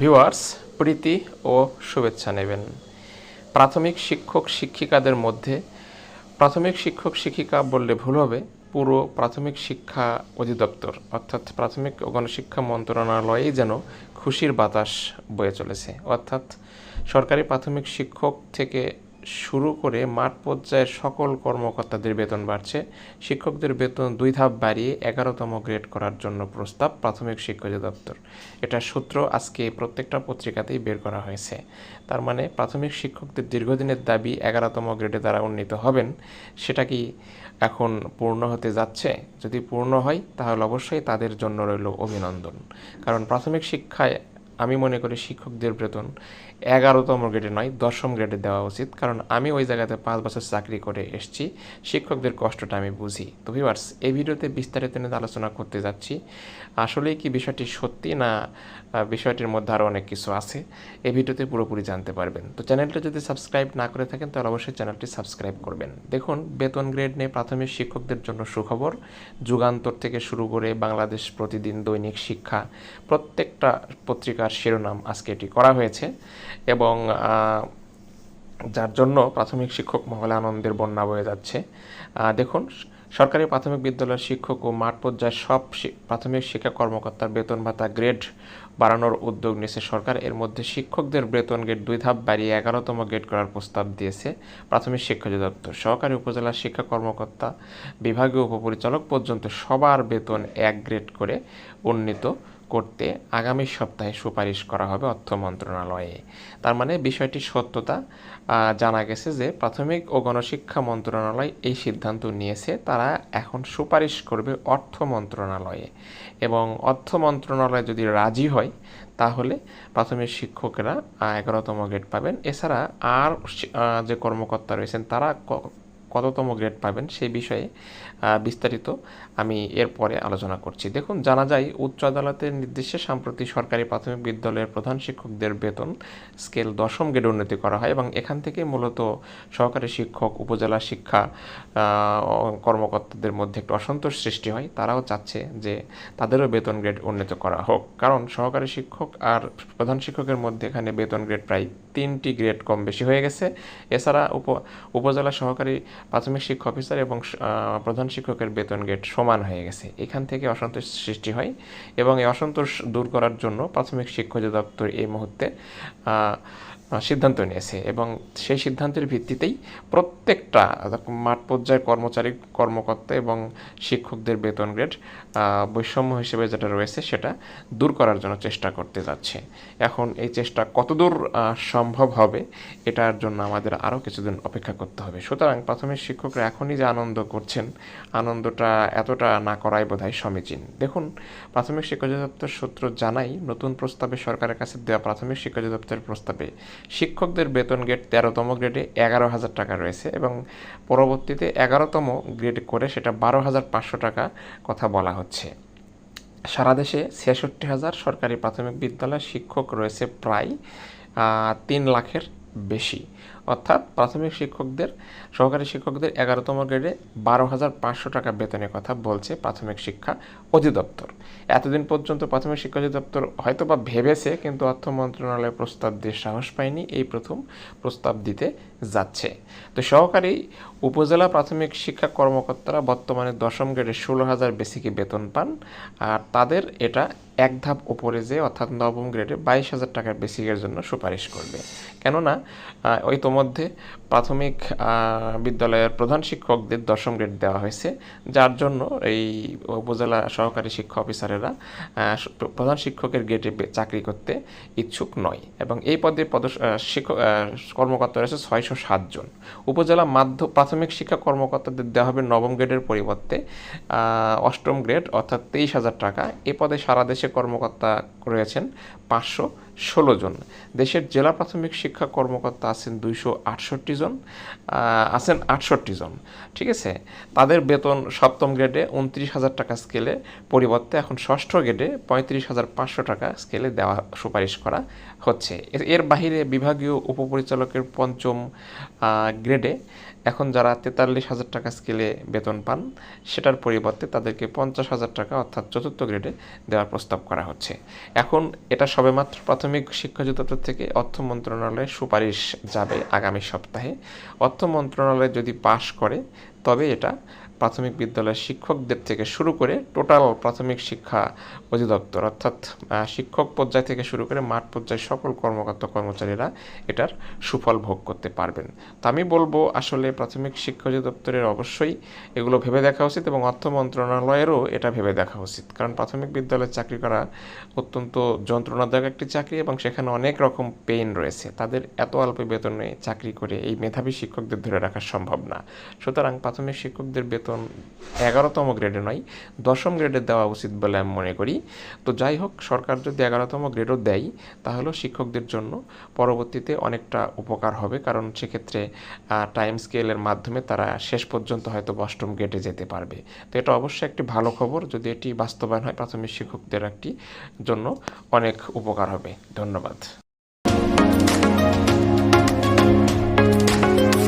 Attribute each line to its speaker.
Speaker 1: Viewers, প্রীতি ও শুভেচ্ছা নেবেন। প্রাথমিক শিক্ষক শিক্ষিকাদের মধ্যে প্রাথমিক শিক্ষক শিক্ষিকা বললে ভুল হবে, পুরো প্রাথমিক শিক্ষা অধিদপ্তর, অর্থাৎ প্রাথমিক ও গণশিক্ষা মন্ত্রণালয়েই যেন খুশির বাতাস বয়ে চলেছে। অর্থাৎ সরকারি প্রাথমিক শিক্ষক থেকে শুরু করে মাঠ পর্যায়ের সকল কর্মকর্তাদের বেতন বাড়ছে। শিক্ষকদের বেতন দুই ধাপ বাড়িয়ে এগারোতম গ্রেড করার জন্য প্রস্তাব প্রাথমিক শিক্ষা অধিদপ্তর। এটা সূত্র আজকে প্রত্যেকটা পত্রিকাতেই বের করা হয়েছে। তার মানে প্রাথমিক শিক্ষকদের দীর্ঘদিনের দাবি এগারোতম গ্রেডে তারা উন্নীত হবেন, সেটা কি এখন পূর্ণ হতে যাচ্ছে? যদি পূর্ণ হয়, তাহলে অবশ্যই তাদের জন্য রইল অভিনন্দন। কারণ প্রাথমিক শিক্ষায় আমি মনে করি শিক্ষকদের বেতন এগারোতম গ্রেডে নয়, দশম গ্রেডে দেওয়া উচিত। কারণ আমি ওই জায়গাতে পাঁচ বছর চাকরি করে এসেছি। শিক্ষকদের কষ্টটা আমি বুঝি। তো ভিউয়ার্স এই ভিডিওতে বিস্তারিত নিয়ে আলোচনা করতে যাচ্ছি। আসলেই কি বিষয়টি সত্যি না বিষয়টির মধ্যে আরও অনেক কিছু আছে, এই ভিডিওতে পুরোপুরি জানতে পারবেন। তো চ্যানেলটা যদি সাবস্ক্রাইব না করে থাকেন, তাহলে অবশ্যই চ্যানেলটি সাবস্ক্রাইব করবেন। দেখুন, বেতন গ্রেড নিয়ে প্রাথমিক শিক্ষকদের জন্য সুখবর। যুগান্তর থেকে শুরু করে বাংলাদেশ প্রতিদিন দৈনিক শিক্ষা, প্রত্যেকটা পত্রিকার শিরোনাম আজকে এটি করা হয়েছে এবং যার জন্য প্রাথমিক শিক্ষক মহলে আনন্দের বন্যা বয়ে যাচ্ছে। দেখুন, সরকারি প্রাথমিক বিদ্যালয়ের শিক্ষক ও মাঠ পর্যায়ের সব প্রাথমিক শিক্ষা কর্মকর্তার বেতন ভাতা গ্রেড বাড়ানোর উদ্যোগ নিয়েছে সরকার। এর মধ্যে শিক্ষকদের বেতন গ্রেড দুই ধাপ বাড়িয়ে এগারোতম গ্রেড করার প্রস্তাব দিয়েছে প্রাথমিক শিক্ষা অধিদপ্তর। সহকারী উপজেলার শিক্ষা কর্মকর্তা, বিভাগীয় উপপরিচালক পর্যন্ত সবার বেতন এক গ্রেড করে উন্নীত। করতে আগামী সপ্তাহে সুপারিশ করা হবে অর্থ মন্ত্রণালয়ে। তার মানে বিষয়টি সত্যতা জানা গেছে যে প্রাথমিক ও গণশিক্ষা মন্ত্রণালয় এই সিদ্ধান্ত নিয়েছে, তারা এখন সুপারিশ করবে অর্থ মন্ত্রণালয়ে। এবং অর্থ মন্ত্রণালয় যদি রাজি হয়, তাহলে প্রাথমিক শিক্ষকেরা এগারোতম গ্রেড পাবেন। এছাড়া আর যে কর্মকর্তা রয়েছেন, তারা কততম গ্রেড পাবেন সেই বিষয়ে বিস্তারিত আমি এরপরে আলোচনা করছি। দেখুন, জানা যায় উচ্চ আদালতের নির্দেশে সম্প্রতি সরকারি প্রাথমিক বিদ্যালয়ের প্রধান শিক্ষকদের বেতন স্কেল দশম গ্রেড উন্নতি করা হয় এবং এখান থেকে মূলত সহকারী শিক্ষক, উপজেলা শিক্ষা কর্মকর্তাদের মধ্যে একটু অসন্তোষ সৃষ্টি হয়। তারাও চাচ্ছে যে তাদেরও বেতন গ্রেড উন্নীত করা হোক। কারণ সহকারী শিক্ষক আর প্রধান শিক্ষকের মধ্যে এখানে বেতন গ্রেড প্রায় তিনটি গ্রেড কম বেশি হয়ে গেছে। এছাড়া উপ, উপজেলা সহকারী প্রাথমিক শিক্ষক অফিসার এবং প্রধান শিক্ষকের বেতন গেট সমান হয়ে গেছে। এখান থেকে অসন্তোষ সৃষ্টি হয় এবং এই অসন্তোষ দূর করার জন্য প্রাথমিক শিক্ষক অধিদপ্তর এই মুহূর্তে সিদ্ধান্ত নিয়েছে এবং সেই সিদ্ধান্তের ভিত্তিতেই প্রত্যেকটা মাঠ পর্যায়ের কর্মচারী, কর্মকর্তা এবং শিক্ষকদের বেতন গ্রেড বৈষম্য হিসেবে যেটা রয়েছে সেটা দূর করার জন্য চেষ্টা করতে যাচ্ছে। এখন এই চেষ্টা কতদূর সম্ভব হবে এটার জন্য আমাদের আরও কিছুদিন অপেক্ষা করতে হবে। সুতরাং প্রাথমিক শিক্ষকরা এখনই যে আনন্দ করছেন, আনন্দটা এতটা না করাই বোধহয় সমীচীন। দেখুন, প্রাথমিক শিক্ষা অধিদপ্তর সূত্র জানাই নতুন প্রস্তাবে সরকারের কাছে দেওয়া প্রাথমিক শিক্ষা অধিদপ্তরের প্রস্তাবে শিক্ষকদের বেতন গ্রেড তেরোতম গ্রেডে এগারো হাজার টাকা রয়েছে এবং পরবর্তীতে এগারোতম গ্রেড করে সেটা বারো হাজার পাঁচশো টাকা কথা বলা হচ্ছে। সারা দেশে ছেষট্টি হাজার সরকারি প্রাথমিক বিদ্যালয়ের শিক্ষক রয়েছে প্রায় তিন লাখের বেশি। অর্থাৎ প্রাথমিক শিক্ষকদের, সহকারী শিক্ষকদের এগারোতম গ্রেডে বারো হাজার পাঁচশো টাকা বেতনের কথা বলছে প্রাথমিক শিক্ষা অধিদপ্তর। এতদিন পর্যন্ত প্রাথমিক শিক্ষা অধিদপ্তর হয়তো বা ভেবেছে, কিন্তু অর্থ মন্ত্রণালয় প্রস্তাব দিয়ে সাহস পায়নি এই প্রথম প্রস্তাব দিতে যাচ্ছে। তো সহকারী উপজেলা প্রাথমিক শিক্ষা কর্মকর্তারা বর্তমানে দশম গ্রেডে ষোলো হাজার বেসিকে বেতন পান, আর তাদের এটা এক ধাপ উপরে যে অর্থাৎ নবম গ্রেডে বাইশ হাজার টাকার বেসিকের জন্য সুপারিশ করবে। কেননা আহ, ওই তোমাধ্যে প্রাথমিক বিদ্যালয়ের প্রধান শিক্ষকদের দশম গ্রেড দেওয়া হয়েছে যার জন্য এই উপজেলা সহকারী শিক্ষা অফিসারেরা প্রধান শিক্ষকের গ্রেডে চাকরি করতে ইচ্ছুক নয় এবং এই পদে পদ শিক্ষক কর্মকর্তা রয়েছে ছয়শো সাতজন উপজেলা মাধ্য প্রাথমিক শিক্ষা কর্মকর্তাদের দেওয়া হবে নবম গ্রেডের পরিবর্তে অষ্টম গ্রেড অর্থাৎ তেইশ হাজার টাকা। এ পদে সারা দেশে কর্মকর্তা রয়েছেন পাঁচশো ষোলো জন। দেশের জেলা প্রাথমিক শিক্ষা কর্মকর্তা আছেন দুইশো আটষট্টি জন আছেন আটষট্টি জন। ঠিক আছে? তাদের বেতন সপ্তম গ্রেডে উনত্রিশ হাজার টাকা স্কেলে পরিবর্তে এখন ষষ্ঠ গ্রেডে পঁয়ত্রিশ হাজার পাঁচশো টাকা স্কেলে দেওয়া, সুপারিশ করা হচ্ছে। এর- বাহিরে বিভাগীয় উপপরিচালকের পঞ্চম গ্রেডে এখন যারা তেতাল্লিশ হাজার টাকা স্কেলে বেতন পান, সেটার পরিবর্তে তাদেরকে পঞ্চাশ হাজার টাকা অর্থাৎ চতুর্থ গ্রেডে দেওয়ার প্রস্তাব করা হচ্ছে। এখন এটা সবেমাত্র প্রাথমিক শিক্ষা অধিদপ্তর থেকে অর্থ মন্ত্রণালয়ে সুপারিশ যাবে আগামী সপ্তাহে। অর্থ মন্ত্রণালয় যদি পাশ করে, তবে এটা প্রাথমিক বিদ্যালয়ের শিক্ষকদের থেকে শুরু করে টোটাল প্রাথমিক শিক্ষা অধিদপ্তর, অর্থাৎ শিক্ষক পর্যায় থেকে শুরু করে মাঠ পর্যায়ে সকল কর্মকর্তা কর্মচারীরা এটার সুফল ভোগ করতে পারবেন। তো আমি বলব আসলে প্রাথমিক শিক্ষা অধিদপ্তরের অবশ্যই এগুলো ভেবে দেখা উচিত এবং অর্থ মন্ত্রণালয়েরও এটা ভেবে দেখা উচিত। কারণ প্রাথমিক বিদ্যালয়ে চাকরি করা অত্যন্ত যন্ত্রণাদায়ক একটি চাকরি এবং সেখানে অনেক রকম পেইন রয়েছে। তাদের এত অল্প বেতনে চাকরি করে এই মেধাবী শিক্ষকদের ধরে রাখা সম্ভব না। সুতরাং প্রাথমিক শিক্ষকদের বেতন এগারোতম গ্রেডে নয়, দশম গ্রেডে দেওয়া উচিত বলে আমি মনে করি। তো যাই হোক, সরকার যদি এগারোতম গ্রেডও দেয়, তাহলেও শিক্ষকদের জন্য পরবর্তীতে অনেকটা উপকার হবে। কারণ সেক্ষেত্রে টাইম স্কেলের মাধ্যমে তারা শেষ পর্যন্ত হয়তো অষ্টম গ্রেডে যেতে পারবে। তো এটা অবশ্যই একটি ভালো খবর। যদি এটি বাস্তবায়ন হয়, প্রাথমিক শিক্ষকদের একটি জন্য অনেক উপকার হবে। ধন্যবাদ।